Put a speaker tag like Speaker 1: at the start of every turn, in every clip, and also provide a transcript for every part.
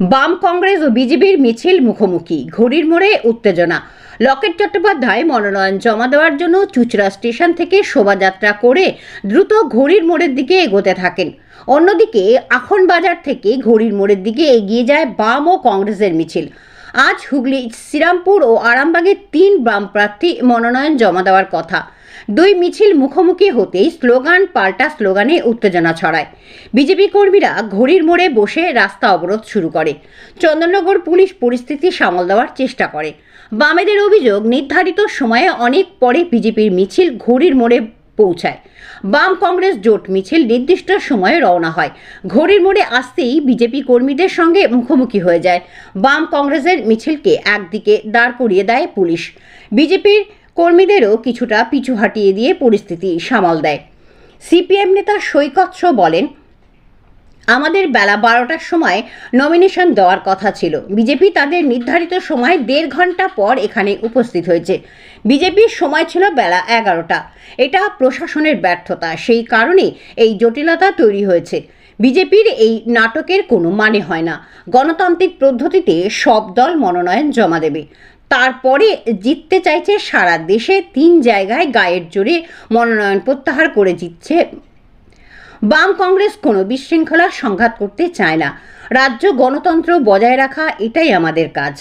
Speaker 1: বাম কংগ্রেস ও বিজেপির মিছিল মুখোমুখি, ঘড়ির মোড়ে উত্তেজনা। লকেট চট্টোপাধ্যায় মনোনয়ন জমা দেওয়ার জন্য চুচড়া স্টেশন থেকে শোভাযাত্রা করে দ্রুত ঘড়ির মোড়ের দিকে এগোতে থাকেন। অন্যদিকে আখন বাজার থেকে ঘড়ির মোড়ের দিকে এগিয়ে যায় বাম ও কংগ্রেসের মিছিল। আজ হুগলি, শ্রীরামপুর ও আরামবাগে তিন বাম প্রার্থী মনোনয়ন জমা দেওয়ার কথা। দুই মিছিল মুখোমুখি হতেই স্লোগান পাল্টা স্লোগানে উত্তেজনা ছড়ায়। বিজেপি কর্মীরা ঘড়ির মোড়ে বসে রাস্তা অবরোধ শুরু করে। চন্দননগর পুলিশ পরিস্থিতি সামাল দেওয়ার চেষ্টা করে। বামেদের অভিযোগ, নির্ধারিত সময়ে অনেক পরে বিজেপির মিছিল ঘড়ির মোড়ে পৌঁছায়। বাম কংগ্রেস জোট মিছিল নির্দিষ্ট সময়ে রওনা হয়। ঘড়ির মোড়ে আসতেই বিজেপি কর্মীদের সঙ্গে মুখোমুখি হয়ে যায়। বাম কংগ্রেসের মিছিলকে একদিকে দাঁড় করিয়ে দেয় পুলিশ। বিজেপির কর্মীদেরও কিছুটা পিছু হাঁটিয়ে দিয়ে পরিস্থিতি সামাল দেয়। সিপিএম নেতা সৈকত বলেন, আমাদের বেলা বারোটার সময় নমিনেশন দেওয়ার কথা ছিল। বিজেপি তাদের নির্ধারিত সময় দেড় ঘণ্টা পর এখানে উপস্থিত হয়েছে। বিজেপির সময় ছিল বেলা এগারোটা। এটা প্রশাসনের ব্যর্থতা। সেই কারণে এই জটিলতা তৈরি হয়েছে। বিজেপির এই নাটকের কোনো মানে হয় না। গণতান্ত্রিক পদ্ধতিতে সব দল মনোনয়ন জমা দেবে। তারপরে জিততে চাইছে সারা দেশে তিন জায়গায় গায়ের জোরে মনোনয়ন প্রত্যাহার করে জিতছে। বাম কংগ্রেস কোনো বিশৃঙ্খলা সংঘাত করতে চায় না। রাজ্য গণতন্ত্র বজায় রাখা এটাই আমাদের কাজ।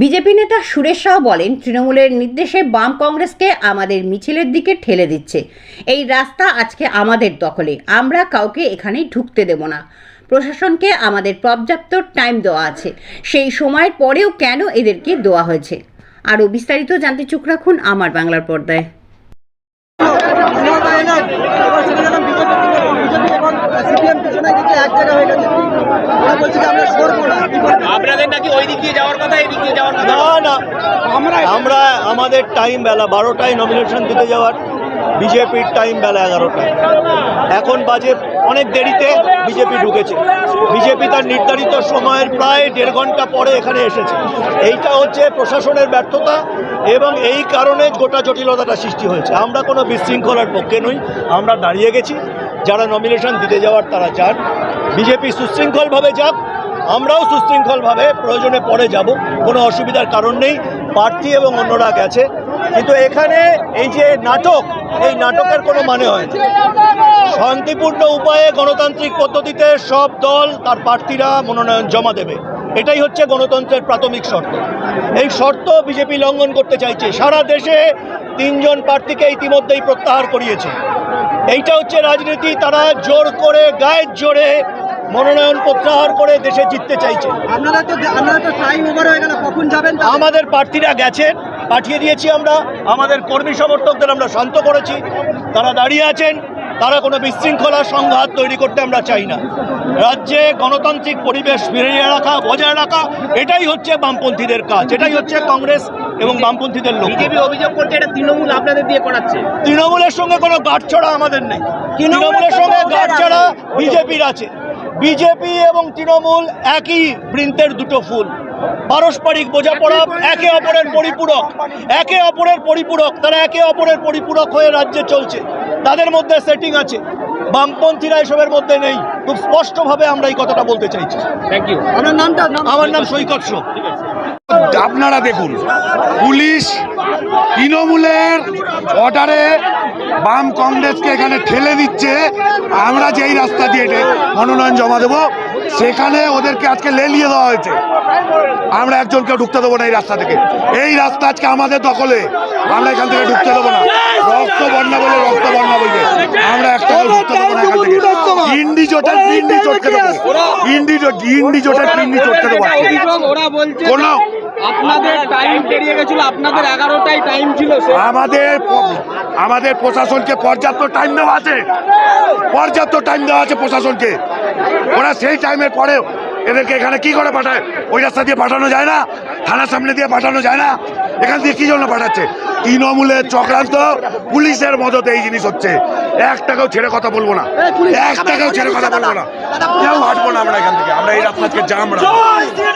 Speaker 1: বিজেপি নেতা সুরেশ সাহা বলেন, তৃণমূলের নির্দেশে বাম কংগ্রেসকে আমাদের মিছিলের দিকে ঠেলে দিচ্ছে। এই রাস্তা আজকে আমাদের দখলে। আমরা কাউকে এখানে ঢুকতে দেব না। প্রশাসনকে আমাদের পর্যাপ্ত টাইম দেওয়া আছে। সেই সময়ের পরেও কেন এদেরকে দেওয়া হয়েছে? আরও বিস্তারিত জানতে চোখ রাখুন আমার বাংলার পর্দায়।
Speaker 2: এক জায়গা হয়ে গেছে। ওরা বলছে আমরা সরবো না কি করব?
Speaker 3: আপনাদের নাকি ওই দিক দিয়ে যাওয়ার কথা এই যাওয়ার কথা।
Speaker 4: না না। আমরা আমাদের টাইম বেলা বারোটায় নমিনেশন দিতে যাওয়ার বিজেপির টাইম বেলা এগারোটায়। এখন বাজে অনেক দেরিতে বিজেপি ঢুকেছে। বিজেপি তার নির্ধারিত সময়ের প্রায় দেড় ঘণ্টা পরে এখানে এসেছে। এইটা হচ্ছে প্রশাসনের ব্যর্থতা এবং এই কারণে গোটা জটিলতাটা সৃষ্টি হয়েছে। আমরা কোনো বিশৃঙ্খলার পক্ষে নই। আমরা দাঁড়িয়ে গেছি। যারা নমিনেশন দিতে যাওয়ার তারা যান। বিজেপি সুশৃঙ্খলভাবে যাক। আমরাও সুশৃঙ্খলভাবে প্রয়োজনে পরে যাব, কোনো অসুবিধার কারণ নেই প্রার্থী এবং অন্যরা গেছে। কিন্তু এখানে এই যে নাটক, এই নাটকের কোনো মানে হয় শান্তিপূর্ণ উপায়ে গণতান্ত্রিক পদ্ধতিতে সব দল, তার প্রার্থীরা মনোনয়ন জমা দেবে। এটাই হচ্ছে গণতন্ত্রের প্রাথমিক শর্ত। এই শর্ত বিজেপি লঙ্ঘন করতে চাইছে। সারা দেশে তিনজন প্রার্থীকে ইতিমধ্যেই প্রত্যাহার করিয়েছে। এইটা হচ্ছে রাজনীতি। তারা জোর করে, গায়ের জোরে মনোনয়ন প্রত্যাহার করে দেশে জিততে চাইছে।
Speaker 2: আপনারা তো আপনারা তো টাইম ওভার হয়ে গেল কখন যাবেন
Speaker 4: আমাদের প্রার্থীরা গেছেন পাঠিয়ে দিয়েছি আমরা আমাদের কর্মী সমর্থকদের আমরা শান্ত করেছি তারা দাঁড়িয়ে আছেন তারা কোনো বিশৃঙ্খলা সংঘাত তৈরি করতে আমরা চাই না। রাজ্যে গণতান্ত্রিক পরিবেশ ফিরিয়ে রাখা বজায় রাখা এটাই হচ্ছে বামপন্থীদের কাজ এটাই হচ্ছে কংগ্রেস এবং বামপন্থীদের লক্ষ্য।
Speaker 3: বিজেপি অভিযোগ করছে এটা তৃণমূল আপনাদের দিয়ে করাচ্ছে।
Speaker 4: তৃণমূলের সঙ্গে কোনো গাঁটছড়া আমাদের নেই। তৃণমূলের সঙ্গে গাঁটছড়া বিজেপির আছে। বিজেপি এবং তৃণমূল একই বৃন্তের দুটো ফুল। পারস্পরিক বোঝাপড়া একে অপরের পরিপূরক। একে অপরের পরিপূরক তারা একে অপরের পরিপূরক হয়ে রাজ্যে চলছে। তাদের মধ্যে সেটিং আছে। বামপন্থীরা এসবের মধ্যে নেই। খুব স্পষ্টভাবে আমরা এই কথাটা বলতে চাইছি।
Speaker 3: থ্যাংক ইউ
Speaker 2: আপনার নামটা?
Speaker 4: আমার নাম সৈকত শোক।
Speaker 5: আপনারা দেখুন পুলিশ তৃণমূলের অর্ডারে বাম কংগ্রেসকে এখানে ঠেলে দিচ্ছে। আমরা যেই রাস্তা দিয়ে মনোনয়ন জমা দেবো সেখানে ওদেরকে আজকে লেলিয়ে দেওয়া হয়েছে। আমরা একজনকে ঢুকতে দেবো না এই রাস্তা থেকে। এই রাস্তা আজকে আমাদের দখলে। আমরা এখান থেকে ঢুকতে দেবো না। রক্ত বন্যা বলে রক্ত বন্যা বলবে। আমরা একটা ঢুকতে দেবো না এখান থেকে। ইন্ডি জোটের পিন্ডি চটকে দেবো। ইন্ডি জোট ইন্ডি জোটের পিন্ডি চটকে দেবো কোনো
Speaker 3: আপনাদের টাইম পেরিয়ে গেছিল আপনাদের এগারোটাই টাইম ছিল
Speaker 5: আমাদের আমাদের প্রশাসনকে পর্যাপ্ত টাইম দেওয়া আছে। পর্যাপ্ত টাইম দেওয়া আছে প্রশাসনকে। ওরা সেই টাইমের পরেও এদেরকে এখানে কি করে পাঠায়? ওই রাস্তা দিয়ে পাঠানো যায় না থানার সামনে দিয়ে পাঠানো যায় না। এখান দিয়ে কি জন্য পাঠাচ্ছে? তৃণমূলের চক্রান্ত পুলিশের মদতে এই জিনিস হচ্ছে। এক টাকাও ছেড়ে কথা বলব না। এক টাকাও ছেড়ে কথা বলব না। কেউ হাঁটবো না আমরা এখান থেকে। আমরা এই রাস্তাকে জাম